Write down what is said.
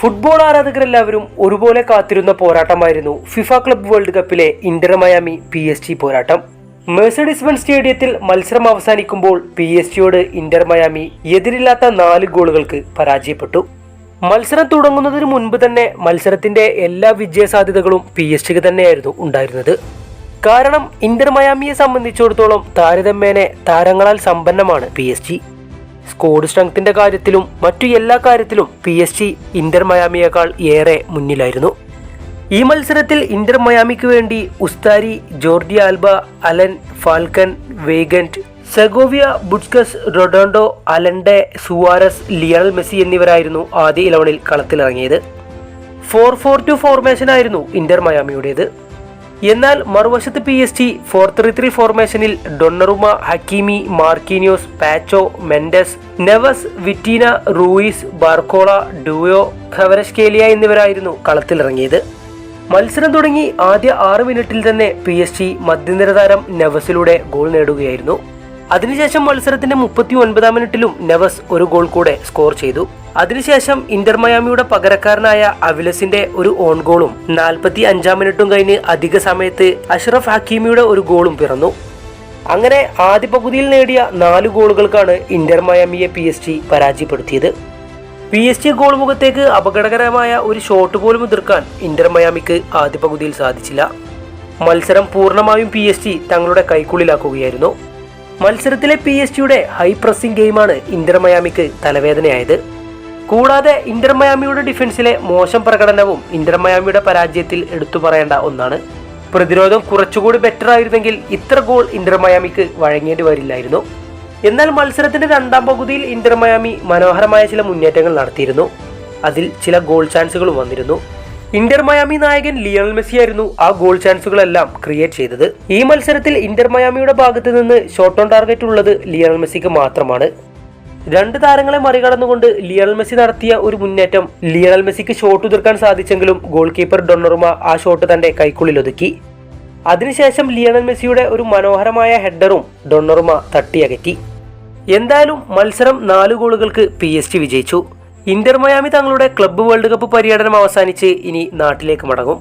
Football ആരാധകരെല്ലാവരും ഒരുപോലെ കാത്തിരുന്ന പോരാട്ടമായിരുന്നു FIFA club world കപ്പിലെ Inter Miami P S G പോരാട്ടം. മേഴ്സഡിസ് സ്റ്റേഡിയത്തിൽ മത്സരം അവസാനിക്കുമ്പോൾ പി എസ് ജിയോട് ഇന്റർ മയാമി എതിരില്ലാത്ത നാല് ഗോളുകൾക്ക് പരാജയപ്പെട്ടു. മത്സരം തുടങ്ങുന്നതിന് മുൻപ് തന്നെ മത്സരത്തിന്റെ എല്ലാ വിജയ സാധ്യതകളും പി എസ് ജിക്ക് തന്നെയായിരുന്നു ഉണ്ടായിരുന്നത്. കാരണം ഇന്റർ മയാമിയെ സംബന്ധിച്ചിടത്തോളം താരതമ്യേനെ താരങ്ങളാൽ സമ്പന്നമാണ് പി എസ് ജി. സ്കോഡ് സ്ട്രെങ്ത്തിന്റെ കാര്യത്തിലും മറ്റു എല്ലാ കാര്യത്തിലും പി എസ് ജി ഇന്റർ മയാമിയേക്കാൾ ഏറെ മുന്നിലായിരുന്നു. ഈ മത്സരത്തിൽ ഇന്റർ മയാമിക്ക് വേണ്ടി Ustari Jordi Alba Allen Falcon Weigandt Segovia Busquets Redondo Allende Suarez Lionel Messi എന്നിവരായിരുന്നു ആദ്യ ഇലവനിൽ കളത്തിലിറങ്ങിയത്. ഫോർ ഫോർ ടു ഫോർമേഷൻ ആയിരുന്നു ഇന്റർ മയാമിയുടേത്. എന്നാൽ മറുവശത്ത് P S G four three three ഫോർമേഷനിൽ Donnarumma Hakimi Marquinhos Pacho Mendes Neves Vitinha Ruiz Barcola Doue Kvaratskhelia എന്നിവരായിരുന്നു കളത്തിലിറങ്ങിയത്. മത്സരം തുടങ്ങി ആദ്യ ആറ് മിനിറ്റിൽ തന്നെ പി എസ് ജി മധ്യനിര താരം നെവസിലൂടെ ഗോൾ നേടുകയായിരുന്നു. അതിനുശേഷം മത്സരത്തിന്റെ മുപ്പത്തി ഒൻപതാം മിനിറ്റിലും നെവസ് ഒരു ഗോൾ കൂടെ സ്കോർ ചെയ്തു. അതിനുശേഷം ഇന്റർ മയാമിയുടെ പകരക്കാരനായ അവിലസിന്റെ ഒരു ഓൺ ഗോളും നാൽപ്പത്തി അഞ്ചാം മിനിറ്റും കഴിഞ്ഞ് അധിക സമയത്ത് അഷ്റഫ് ഹക്കീമിയുടെ ഒരു ഗോളും പിറന്നു. അങ്ങനെ ആദ്യ പകുതിയിൽ നേടിയ നാല് ഗോളുകൾക്കാണ് ഇന്റർ മയാമിയെ പി എസ് ജി പരാജയപ്പെടുത്തിയത്. പി എസ് ജി ഗോൾ മുഖത്തേക്ക് അപകടകരമായ ഒരു ഷോട്ട് പോലും എതിർക്കാൻ ഇന്റർ മയാമിക്ക് ആദ്യ പകുതിയിൽ സാധിച്ചില്ല. മത്സരം പൂർണമായും പി എസ് ജി തങ്ങളുടെ കൈക്കുള്ളിലാക്കുകയായിരുന്നു. മത്സരത്തിലെ പി എസ് ജിയുടെ ഹൈ പ്രസിംഗ് ഗെയിമാണ് ഇന്റർ മയാമിക്ക് തലവേദനയായത്. കൂടാതെ ഇന്റർ മയാമിയുടെ ഡിഫൻസിലെ മോശം പ്രകടനവും ഇന്റർ മയാമിയുടെ പരാജയത്തിൽ എടുത്തു പറയേണ്ട ഒന്നാണ്. പ്രതിരോധം കുറച്ചുകൂടി ബെറ്റർ ആയിരുന്നെങ്കിൽ ഇത്ര ഗോൾ ഇന്റർ മയാമിക്ക് വഴങ്ങേണ്ടി വരില്ലായിരുന്നു. എന്നാൽ മത്സരത്തിന്റെ രണ്ടാം പകുതിയിൽ ഇന്റർ മയാമി മനോഹരമായ ചില മുന്നേറ്റങ്ങൾ നടത്തിയിരുന്നു. അതിൽ ചില ഗോൾ ചാൻസുകളും വന്നിരുന്നു. ഇന്റർ മയാമി നായകൻ ലിയണൽ മെസ്സി ആയിരുന്നു ആ ഗോൾ ചാൻസുകളെല്ലാം ക്രിയേറ്റ് ചെയ്തത്. ഈ മത്സരത്തിൽ ഇന്റർ മയാമിയുടെ ഭാഗത്ത് നിന്ന് ഷോട്ട് ഓൺ ടാർഗറ്റ് ഉള്ളത് ലിയണൽ മെസ്സിക്ക് മാത്രമാണ്. രണ്ട് താരങ്ങളെ മറികടന്നുകൊണ്ട് ലിയണൽ മെസ്സി നടത്തിയ ഒരു മുന്നേറ്റം ലിയണൽ മെസ്സിക്ക് ഷോട്ട് ഉതിർക്കാൻ സാധിച്ചെങ്കിലും ഗോൾ കീപ്പർ ഡൊണ്ണറുമ ആ ഷോട്ട് തന്റെ കൈക്കുള്ളിൽ ഒതുക്കി. അതിനുശേഷം ലിയണൽ മെസ്സിയുടെ ഒരു മനോഹരമായ ഹെഡറും ഡൊണ്ണറുമ തട്ടിയകറ്റി. എന്തായാലും മത്സരം നാല് ഗോളുകൾക്ക് പി എസ് ടി വിജയിച്ചു. ഇന്റർ മയാമി തങ്ങളുടെ ക്ലബ്ബ് വേൾഡ് കപ്പ് പര്യടനം അവസാനിച്ച് ഇനി നാട്ടിലേക്ക് മടങ്ങും.